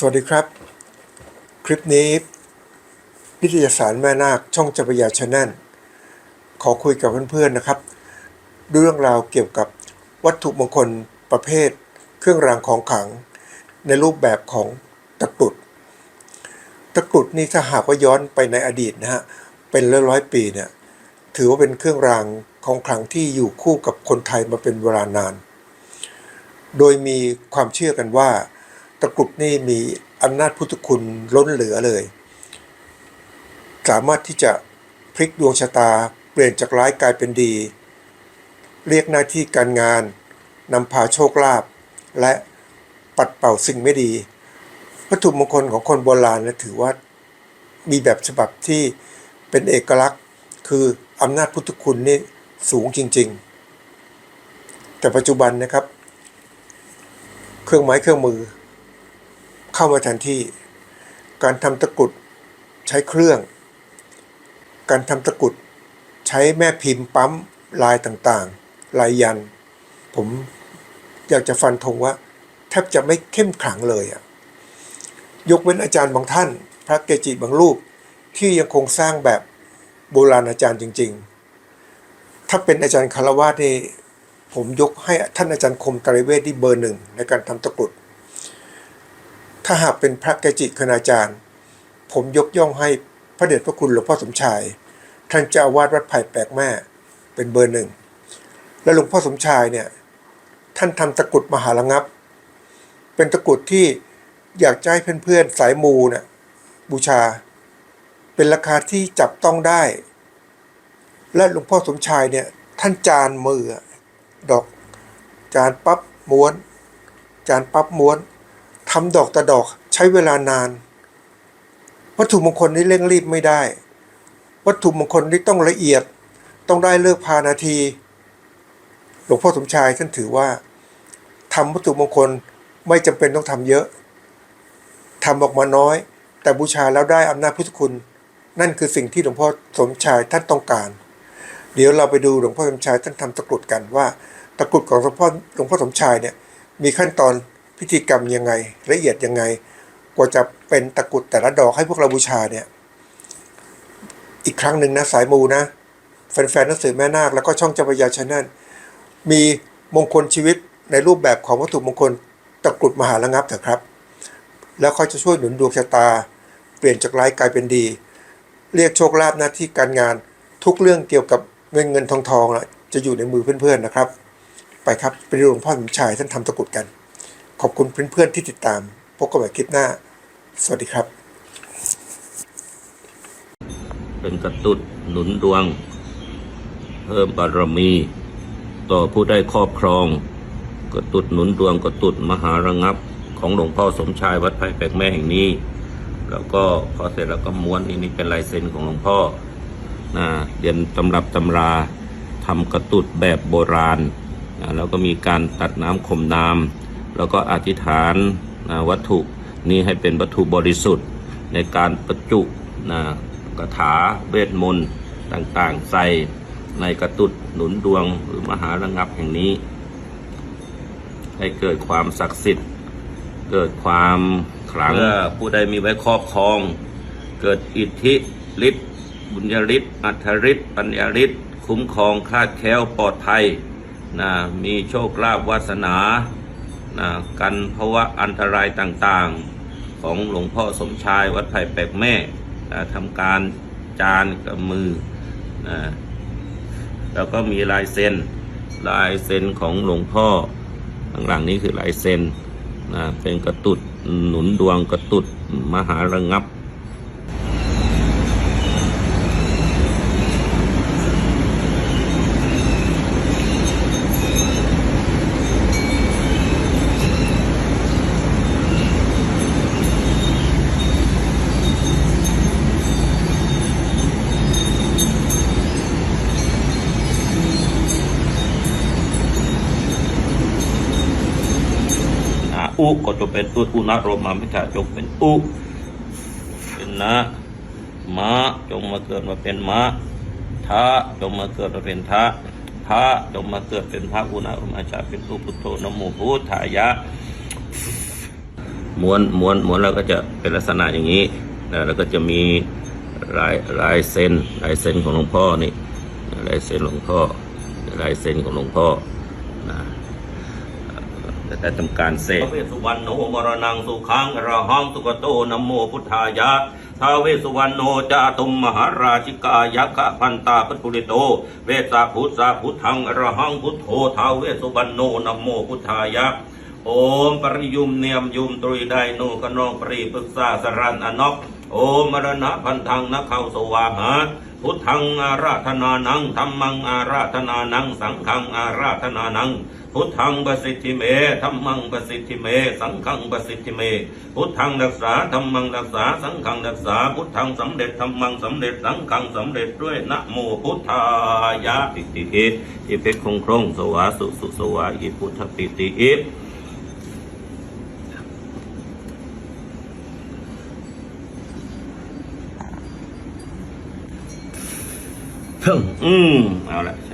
สวัสดีครับ คลิปนี้นิตยาสารแม่นาคช่องจักรยาชาแนลขอคุยกับเพื่อนๆนะครับ เรื่องราวเกี่ยวกับวัตถุมงคลประเภท เครื่องรางของขลัง ในรูปแบบของตะกรุด ตะกรุดนี่ถ้าหากว่าย้อนไปในอดีตนะฮะเป็นร้อยร้อยๆปีเนี่ยถือว่าเป็นเครื่องรางของขลังที่อยู่คู่กับคนไทยมาเป็นเวลานาน โดยมีความเชื่อกันว่า ตะกรุดนี่มีอำนาจพุทธคุณล้นเหลือเลย สามารถที่จะพลิกดวงชะตาเปลี่ยนจากร้ายกลายเป็นดี เรียกหน้าที่การงานนำพาโชคลาภและปัดเป่าสิ่งไม่ดี วัตถุมงคลของคนโบราณนะถือว่ามีแบบฉบับที่เป็นเอกลักษณ์ คืออำนาจพุทธคุณนี่สูงจริง ๆ แต่ปัจจุบันนะครับ เครื่องไม้เครื่องมือ เข้ามาแทนที่ การทำตะกรุดใช้เครื่อง การทำตะกรุดใช้แม่พิมพ์ปั๊มลายต่างๆ ลายยัน ผมอยากจะฟันธงว่า แทบจะไม่เข้มขลังเลยอะยกเว้นอาจารย์บางท่าน พระเกจิบางรูปที่ยังคงสร้างแบบโบราณอาจารย์จริง ๆ ถ้าเป็นอาจารย์คารวะนี่ผมยกให้ท่านอาจารย์คมตรเวทที่เบอร์หนึ่งในการทำตะกรุด ถ้าหากเป็นพระเกจิคณาจารย์ ผมยกย่องให้พระเดชพระคุณหลวงพ่อสมชาย ท่านเจ้าอาวาสวัดไผ่แปลกแม่เป็นเบอร์หนึ่ง และหลวงพ่อสมชายเนี่ยท่านทำตะกรุดมหาระงับ เป็นตะกรุดที่อยากจะให้เพื่อนๆสายมูเนี่ยบูชา เป็นราคาที่จับต้องได้ และหลวงพ่อสมชายเนี่ยท่านจานมืออดอกจานปั๊บม้วน จานปั๊บม้วน ทำดอกต่อดอกใช้เวลานาน วัตถุมงคลนี้เร่งรีบไม่ได้ วัตถุมงคลนี้ต้องละเอียด ต้องได้เลิกพานาที หลวงพ่อสมชายท่านถือว่าทำวัตถุมงคลไม่จำเป็นต้องทำเยอะทำออกมาน้อย แต่บูชาแล้วได้อำนาจพุทธคุณ นั่นคือสิ่งที่หลวงพ่อสมชายท่านต้องการ เดี๋ยวเราไปดูหลวงพ่อสมชายท่านทำตะกรุดกันว่า ตะกรุดของหลวงพ่อหลวงพ่อสมชายเนี่ยมีขั้นตอน พิธีกรรมยังไง ละเอียดยังไง กว่าจะเป็นตะกรุดแต่ละดอกให้พวกเราบูชาเนี่ย อีกครั้งหนึ่งนะสายมูนะ แฟนๆหนังสือแม่นาคแล้วก็ช่องจ้าพยาชาแนลมีมงคลชีวิตในรูปแบบของวัตถุมงคลตะกรุดมหาระงับเถอะครับ แล้วเขาจะช่วยหนุนดวงชะตา เปลี่ยนจากร้ายกลายเป็นดี เรียกโชคลาภหน้าที่การงานทุกเรื่องเกี่ยวกับเงินเงินทองทองจะอยู่ในมือเพื่อนๆนะครับ ไปครับ ไปดูหลวงพ่อสมชายท่านทำตะกรุดกัน ขอบคุณเพื่อนๆที่ติดตาม พบกันใหม่คลิปหน้า สวัสดีครับ เป็นกระตุดหนุนดวง เพิ่มบารมี ต่อผู้ได้ครอบครอง กระตุดหนุนดวงกระตุดมหาระงับ ของหลวงพ่อสมชายวัดไผ่แปลกแม่แห่งนี้ แล้วก็พอเสร็จแล้วก็ม้วนนี่นี่เป็นลายเซ็นของหลวงพ่อนะเรียนตำรับตำราทำกระตุดแบบโบราณนะแล้วก็มีการตัดน้ำคมน้ำ แล้วก็อธิษฐานนะวัตถุนี้ให้เป็นวัตถุบริสุทธิ์ ในการประจุนะกถาเวทมนต์ต่างๆ ใส่ในกระตุดหนุนดวงหรือมหาระงับแห่งนี้ ให้เกิดความศักดิ์สิทธิ์ เกิดความขลังผู้ใดมีไว้ครอบครอง เกิดอิทธิฤทธิ์บุญญาฤทธิ์อัทธฤทธิ์ปัญญาฤทธิ์คุ้มครองคลาดแคล้วปลอดภัยนะมีโชคลาภวาสนา นะกันภาวะอันตรายต่างๆ ของหลวงพ่อสมชายวัดไผ่แปกแม่นะทำการจานกับมือนะแล้วก็มีลายเซ็นลายเซ็นของหลวงพ่อข้างหลังนี้คือลายเซ็นนะเป็นกระตุดหนุนดวงกระตุดมหาระงับ อุก็จะเป็นอุอุณโรมามิถาจงเป็นอุเป็นนะมะจงมาเกิดมาเป็นมะทะจงมาเกิดมาเป็นทะพระจงมาเกิดเป็นพระอุณโรมาจาเป็นอุพุทโธนโมพุทธายะม้วนม้วนม้วนแล้วก็จะเป็นลักษณะอย่างนี้นะแล้วก็จะมีลายลายเส้นลายเส้นของหลวงพ่อนี่ลายเส้นหลวงพ่อลายเส้นของหลวงพ่อนะ แต่แต่ทำการเสกเวสสุวรรณโนมรณังสุขังระหังสุกโตนโมพุทธายะทาวเวสุวรรณโนจาตุมมหาราชิกายะคะพันตาปทุริโต เวสาพุทธาพุทธังระหังพุทโธทาวเวสุวรรณโนนโมพุทธายะโอมปริยุมเนียมยุมตรุยไดโนกนองปรีปรึกษาสรันอนกโอมมรณะพันธังนักเขาสวาหาพุทธังอาราธนานังธรรมังอาราธนานัง สังฆังอาราธนานัง พุทธังประสิทธิเมธรรมังประสิทธิเม สังฆังประสิทธิเม พุทธังรักษาธรรมังรักษา สังฆังรักษา พุทธังสำเร็จธรรมังสำเร็จ สังฆังสำเร็จด้วยนะโมพุทธายะปิติอิอิเพชรคงครงสวาสุสุสวาอิพุทธปิติอิอืมเอาละ